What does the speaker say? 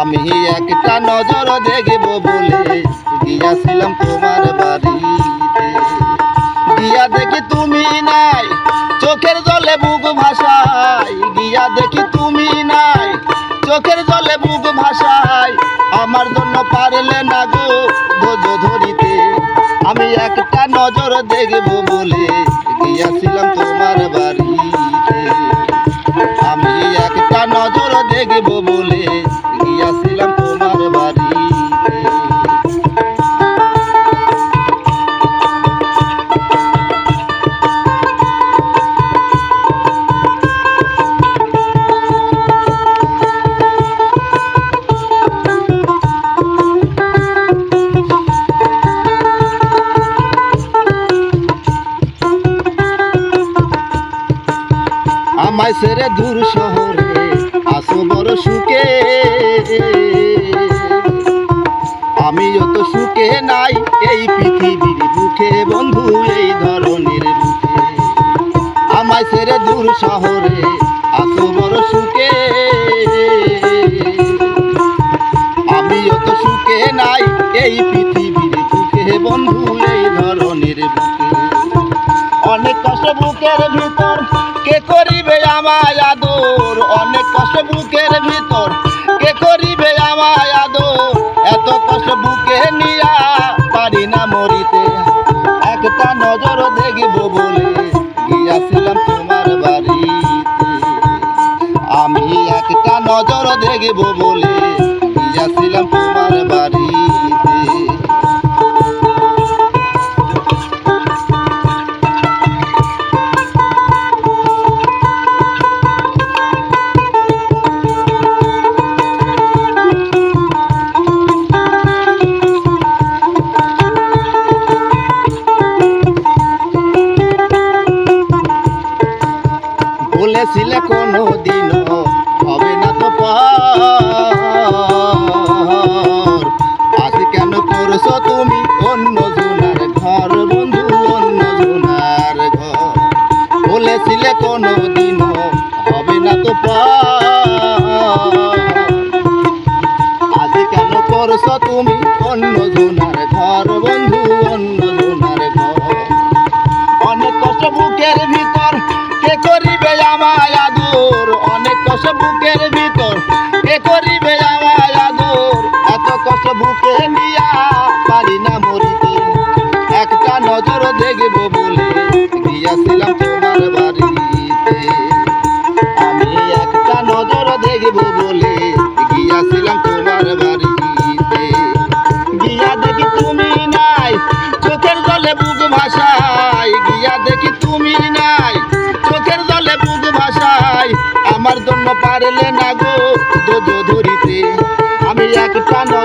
আমি একটা নজর দেখব বলে গিয়াছিলাম তোমার বাড়িতে। গিয়া দেখি তুমি নাই, চোখের জলে বুক ভাসাই। গিয়া দেখি তুমি নাই, চোখের জলে বুক ভাসাই। আমার জন্য পারলে না গো ধৈর্য ধরিতে। আমি একটা নজর দেখব বলে গিয়াছিলাম তোমার বাড়িতে। আমি একটা নজর দেখব বলে আমায় সেরে দূর শহরে আসো বড় সুখে। আমিও তো সুখে নাই এই পৃথিবীর বুকে, বন্ধু, এই ধরনের বুকে। আমায় সেরে দূর শহরে আসো বড় সুখে। আমিও তো সুখে নাই এই বুকের ভিতর। কে করিবে অনেক কষ্ট বুকের ভিতর। কে করিবে এত কষ্ট বুকে নিয়া পারি না মরিতে। একটা নজর দেখিব বলে গিয়াছিলাম তোমার বাড়িতে। আমি একটা নজর দেখিব বলে গিয়াছিলাম তোমার বাড়িতে। বলেছিলে কোনো দিন হবে না তো পর। আজ কেন করছ তুমি অন্য জোনার ঘর, বন্ধু, অন্য জোনার ঘর? বলেছিলে কোনো দিন হবে না তো পর। আজ কেন করছ তুমি অন্য জোনার ঘর কষ্ট বুকের ভিতর এ করিবে আমার আদর। এত কষ্ট বুকে নিয়া পারি না। পারলে না গো দোজ ধরিতে। আমি নজর দেখব